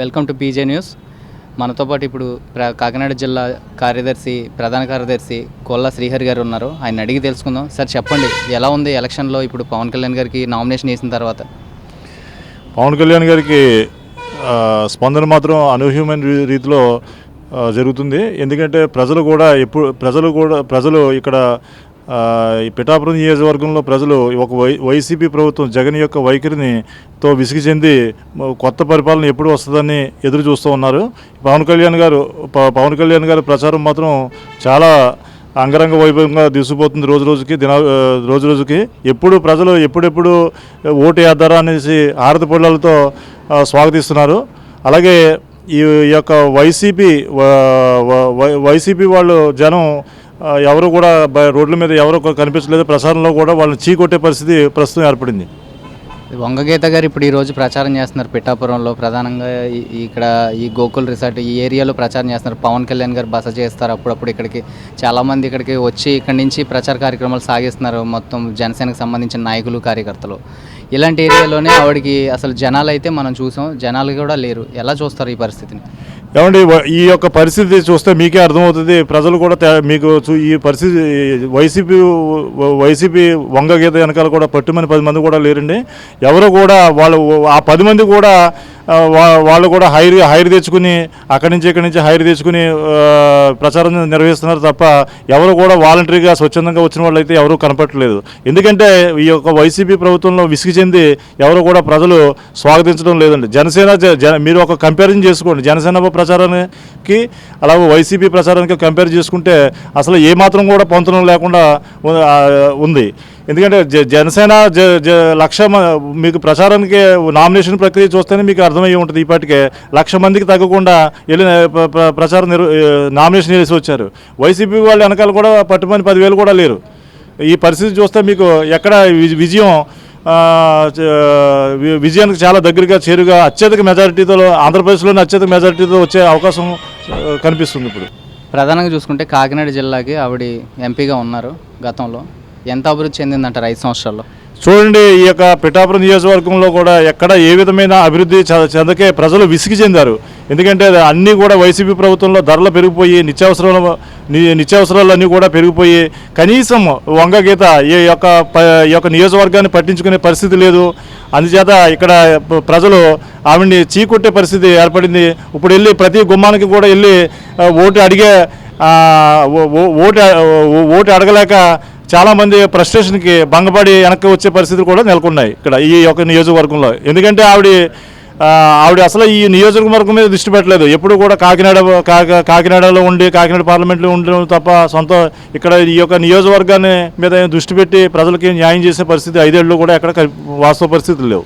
Welcome to PJ news. మనతో పాటు ఇప్పుడు ప్ర కాకినాడ జిల్లా కార్యదర్శి ప్రధాన కార్యదర్శి కొల్ల శ్రీహరి గారు ఉన్నారు. ఆయన అడిగి తెలుసుకుందాం. సార్ చెప్పండి ఎలా ఉంది ఎలక్షన్లో ఇప్పుడు పవన్ కళ్యాణ్ గారికి నామినేషన్ వేసిన తర్వాత? పవన్ కళ్యాణ్ గారికి స్పందన మాత్రం అనూహ్యమైన రీతిలో జరుగుతుంది. ఎందుకంటే ప్రజలు కూడా ఎప్పుడు ప్రజలు కూడా ప్రజలు ఇక్కడ ఈ పిఠాపురం నియోజకవర్గంలో ప్రజలు ఒక వై వైసీపీ ప్రభుత్వం జగన్ యొక్క వైఖరిని తో విసిగి చెంది కొత్త పరిపాలన ఎప్పుడు వస్తుందని ఎదురు చూస్తూ ఉన్నారు. పవన్ కళ్యాణ్ గారు ప- పవన్ కళ్యాణ్ గారి ప్రచారం మాత్రం చాలా అంగరంగ వైభవంగా దూసిపోతుంది రోజు రోజుకి దిన రోజు రోజుకి. ఎప్పుడు ప్రజలు ఎప్పుడెప్పుడు ఓటు వేద్దారా అనేసి ఆరతి పొలాలతో స్వాగతిస్తున్నారు. అలాగే ఈ యొక్క వైసీపీ వైసీపీ వాళ్ళు జనం ఎవరు కూడా బ- రోడ్ల మీద ఎవరు కనిపించలేదు. ప్రచారంలో కూడా వాళ్ళని చీకొట్టే పరిస్థితి ప్రస్తుతం ఏర్పడింది. వంగగీత గారు ఇప్పుడు ఈరోజు ప్రచారం చేస్తున్నారు పిఠాపురంలో. ప్రధానంగా ఈ- ఇక్కడ ఈ గోకుల్ రిసార్ట్ ఈ ఏరియాలో ప్రచారం చేస్తున్నారు. పవన్ కళ్యాణ్ గారు బస చేస్తారు అప్పుడప్పుడు ఇక్కడికి. చాలామంది ఇక్కడికి వచ్చి ఇక్కడి నుంచి ప్రచార కార్యక్రమాలు సాగిస్తున్నారు. మొత్తం జనసేనకు సంబంధించిన నాయకులు కార్యకర్తలు. ఇలాంటి ఏరియాలోనే ఆవిడకి అసలు జనాలు అయితే మనం చూసాం. జనాలు కూడా లేరు. ఎలా చూస్తారు ఈ పరిస్థితిని? ఏమండి ఈ యొక్క పరిస్థితి చూస్తే మీకే అర్థమవుతుంది. ప్రజలు కూడా తే- మీకు చూ- ఈ పరిస్థితి వైసీపీ వైసీపీ వంగ గీత వెనకాల కూడా పట్టుమని పది మంది కూడా లేరండి. ఎవరు కూడా వాళ్ళు ఆ పది మంది కూడా వాళ్ళు కూడా హైర్ హైర్ తెచ్చుకుని అక్కడి నుంచి ఇక్కడి నుంచి హైర్ తెచ్చుకుని ప్రచారం నిర్వహిస్తున్నారు తప్ప ఎవరు కూడా వాలంటరీగా స్వచ్ఛందంగా వచ్చిన వాళ్ళు అయితే ఎవరూ కనపట్టలేదు ఎందుకంటే ఈ యొక్క వైసీపీ ప్రభుత్వంలో విసిగి చెంది ఎవరు కూడా ప్రజలు స్వాగతించడం లేదండి. జనసేన మీరు ఒక కంపారిజన్ చేసుకోండి. జనసేన ప్రచారానికి అలాగే వైసీపీ ప్రచారానికి కంపేర్ చేసుకుంటే అసలు ఏమాత్రం కూడా పొంతనం లేకుండా ఉంది. ఎందుకంటే జ- జనసేన జ జ లక్ష మ- మీకు ప్రచారానికి నామినేషన్ ప్రక్రియ చూస్తేనే మీకు అర్థమయ్యి ఉంటుంది ఇప్పటికే. లక్ష మందికి తగ్గకుండా వెళ్ళి ప్ర- ప్రచారం నామినేషన్ వేసి వచ్చారు. వైసీపీ వాళ్ళు వెనకాల కూడా పట్టుమని పదివేలు కూడా లేరు. ఈ పరిస్థితి చూస్తే మీకు ఎక్కడ విజయం విజయానికి చాలా దగ్గరగా చేరుగా అత్యధిక మెజారిటీతో ఆంధ్రప్రదేశ్లోనే అత్యధిక మెజారిటీతో వచ్చే అవకాశం కనిపిస్తుంది ఇప్పుడు. ప్రధానంగా చూసుకుంటే కాకినాడ జిల్లాకి ఆవిడ ఎంపీగా ఉన్నారు గతంలో. ఎంత అభివృద్ధి చెందిందంటారు ఐదు సంవత్సరాల్లో? చూడండి ఈ యొక్క పిఠాపురం నియోజకవర్గంలో కూడా ఎక్కడ ఏ విధమైన అభివృద్ధి చెందకే ప్రజలు విసిగి చెందారు. ఎందుకంటే అన్నీ కూడా వైసీపీ ప్రభుత్వంలో ధరలు పెరిగిపోయి నిత్యావసరాలు ని- నిత్యావసరాలు అన్నీ కూడా పెరిగిపోయి కనీసం వంగ గీత ఈ యొక్క ప- ఈ యొక్క నియోజకవర్గాన్ని పట్టించుకునే పరిస్థితి లేదు. అందుచేత ఇక్కడ ప్రజలు ఆవిడ్ని చీకొట్టే పరిస్థితి ఏర్పడింది. ఇప్పుడు వెళ్ళి ప్రతి గుమ్మానికి కూడా వెళ్ళి ఓటు అడిగే ఓ- ఓటు ఓటు అడగలేక చాలామంది ఫ్రస్ట్రేషన్కి భంగపడి వెనక్కి వచ్చే పరిస్థితులు కూడా నెలకొన్నాయి ఇక్కడ ఈ యొక్క నియోజకవర్గంలో. ఎందుకంటే ఆవిడ ఆవిడ అసలు ఈ నియోజకవర్గం మీద దృష్టి పెట్టలేదు. ఎప్పుడు కూడా కాకినాడ కాకినాడలో ఉండి కాకినాడ పార్లమెంట్లో ఉండడం తప్ప సొంత ఇక్కడ ఈ యొక్క నియోజకవర్గాన్ని మీద దృష్టి పెట్టి ప్రజలకి న్యాయం చేసే పరిస్థితి ఐదేళ్ళు కూడా ఎక్కడ వాస్తవ పరిస్థితులు లేవు.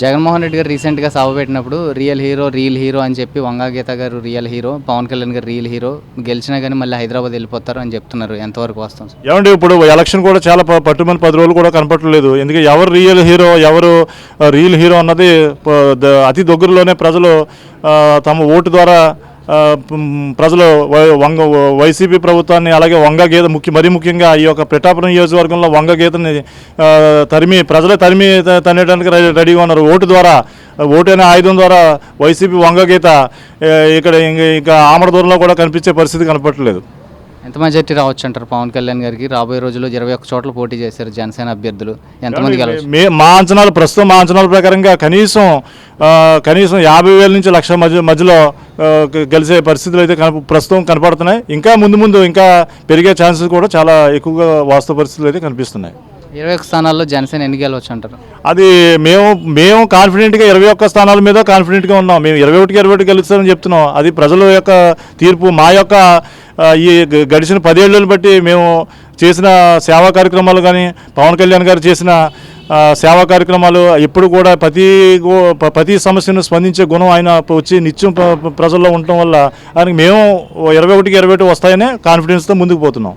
జగన్మోహన్ రెడ్డి గారు రీసెంట్గా సభ పెట్టినప్పుడు రియల్ హీరో రీల్ హీరో అని చెప్పి వంగాగీత గారు రియల్ హీరో పవన్ కళ్యాణ్ గారు రియల్ హీరో గెలిచినా కానీ మళ్ళీ హైదరాబాద్ వెళ్ళిపోతారు అని చెప్తున్నారు. ఎంతవరకు వస్తాం ఏమండి ఇప్పుడు ఎలక్షన్ కూడా చాలా పట్టుమని పది రోజులు కూడా కనపట్టలేదు ఎందుకంటే ఎవరు రియల్ హీరో ఎవరు రియల్ హీరో అన్నది అతి దగ్గరలోనే ప్రజలు తమ ఓటు ద్వారా ప్రజలు వై- వంగ వైసీపీ ప్రభుత్వాన్ని అలాగే వంగ గీత ముఖ్య మరీ ముఖ్యంగా ఈ యొక్క పిఠాపురం నియోజకవర్గంలో వంగ గీతని తరిమి ప్రజలే తరిమి తనేయడానికి రెడీ- రెడీగా ఉన్నారు. ఓటు ద్వారా ఓటు అనే ఆయుధం ద్వారా వైసీపీ వంగ గీత ఇక్కడ ఇంకా ఆమడ దూరంలో కూడా కనిపించే పరిస్థితి కనపట్టలేదు ఎంత మెజార్టీ రావచ్చు అంటారు పవన్ కళ్యాణ్ గారికి రాబోయే రోజుల్లో ఇరవై ఒక్క చోట్ల పోటీ చేశారు జనసేన అభ్యర్థులు. ఎంతమంది గెలవచ్చు? మే మా అంచనాలు ప్రస్తుతం మా అంచనాల ప్రకారంగా కనీసం కనీసం యాభై వేల నుంచి లక్ష మధ్య మధ్యలో గెలిచే పరిస్థితులు అయితే కనప ప్రస్తుతం కనపడుతున్నాయి. ఇంకా ముందు ముందు ఇంకా పెరిగే ఛాన్సెస్ కూడా చాలా ఎక్కువగా వాస్తవ పరిస్థితులు అయితే కనిపిస్తున్నాయి. ఇరవై ఒక్క స్థానాల్లో జనసేన ఎన్ని గెలవచ్చు అంటారు అది మేము మేము కాన్ఫిడెంట్గా ఇరవై ఒక్క స్థానాల మీద కాన్ఫిడెంట్గా ఉన్నాం. మేము ఇరవై ఒకటికి ఇరవై ఒకటి గెలుస్తామని చెప్తున్నాం. అది ప్రజల యొక్క తీర్పు మా యొక్క ఈ గడిచిన పదేళ్ళను బట్టి మేము చేసిన సేవా కార్యక్రమాలు కానీ పవన్ కళ్యాణ్ గారు చేసిన సేవా కార్యక్రమాలు ఎప్పుడు కూడా ప్రతి ప్రతి సమస్యను స్పందించే గుణం ఆయన వచ్చి నిత్యం ప్రజల్లో ఉండటం వల్ల ఆయనకి మేము ఇరవై ఒకటికి ఇరవై ఒకటి వస్తాయనే కాన్ఫిడెన్స్తో ముందుకు పోతున్నాం.